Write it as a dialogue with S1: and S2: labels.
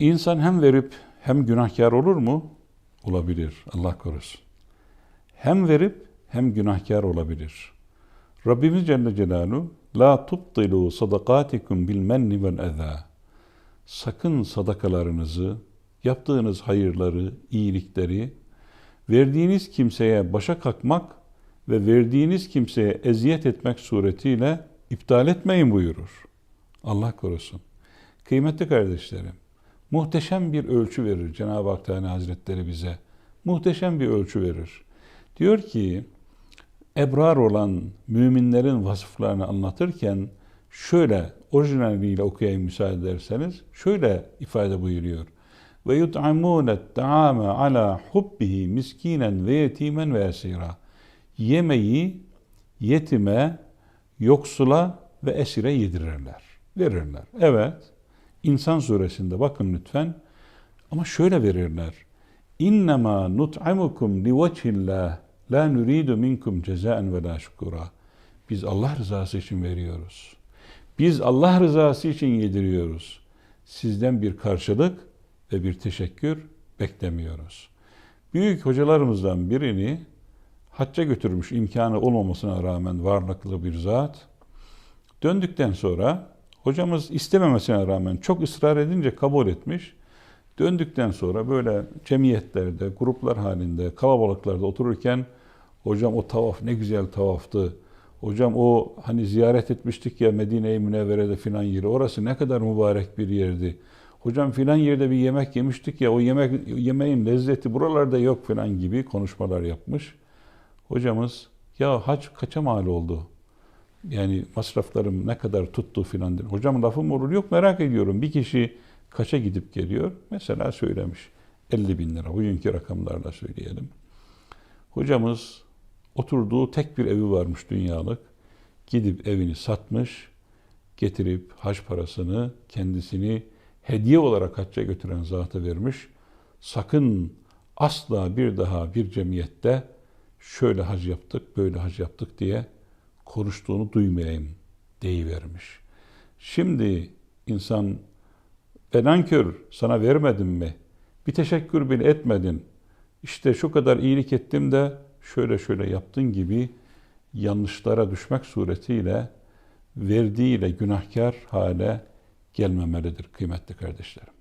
S1: İnsan hem verip hem günahkar olur mu? Olabilir. Allah korusun. Hem verip hem günahkar olabilir. Rabbimiz Celle Celaluhu La tubtilu sadakatikum bil menni vel eza. Sakın sadakalarınızı, yaptığınız hayırları, iyilikleri verdiğiniz kimseye başa kalkmak ve verdiğiniz kimseye eziyet etmek suretiyle iptal etmeyin buyurur. Allah korusun. Kıymetli kardeşlerim, muhteşem bir ölçü verir Cenab-ı Hak Teala Hazretleri bize. Muhteşem bir ölçü verir. Diyor ki, ebrar olan müminlerin vasıflarını anlatırken şöyle orijinaliyle okuyayım müsaade ederseniz şöyle ifade buyuruyor. Ve yut'amûne ta'ame ala hubbihi miskinen ve yetimen ve esira. Yemeği yetime, yoksula ve esire yedirirler, verirler. Evet, İnsan suresinde bakın lütfen. Ama şöyle verirler. İnnemâ nut'imukum liveçhillâh la nuridu minkum cezaen ve la şükura. Biz Allah rızası için veriyoruz. Biz Allah rızası için yediriyoruz. Sizden bir karşılık ve bir teşekkür beklemiyoruz. Büyük hocalarımızdan birini hacca götürmüş imkanı olmamasına rağmen varlıklı bir zat. Döndükten sonra hocamız istememesine rağmen çok ısrar edince kabul etmiş. Döndükten sonra böyle cemiyetlerde, gruplar halinde, kalabalıklarda otururken hocam o tavaf ne güzel tavaftı. Hocam o hani ziyaret etmiştik ya Medine-i Münevvere'de filan yeri. Orası ne kadar mübarek bir yerdi. Hocam filan yerde bir yemek yemiştik ya o yemek yemeğin lezzeti buralarda yok filan gibi konuşmalar yapmış. Hocamız ya hac kaça mal oldu? Yani masraflarım ne kadar tuttu filan dedi. Hocam lafım olur yok merak ediyorum. Bir kişi kaça gidip geliyor? Mesela söylemiş. 50 bin lira. Bugünkü rakamlarla söyleyelim. Hocamız oturduğu tek bir evi varmış dünyalık. Gidip evini satmış, getirip hac parasını kendisini hediye olarak hacca götüren zata vermiş. Sakın asla bir daha bir cemiyette şöyle hac yaptık, böyle hac yaptık diye konuştuğunu duymayayım deyivermiş. Şimdi insan ben nankör sana vermedim mi? Bir teşekkür bile etmedin. İşte şu kadar iyilik ettim de şöyle şöyle yaptın gibi yanlışlara düşmek suretiyle verdiğiyle günahkar hale gelmemelidir kıymetli kardeşlerim.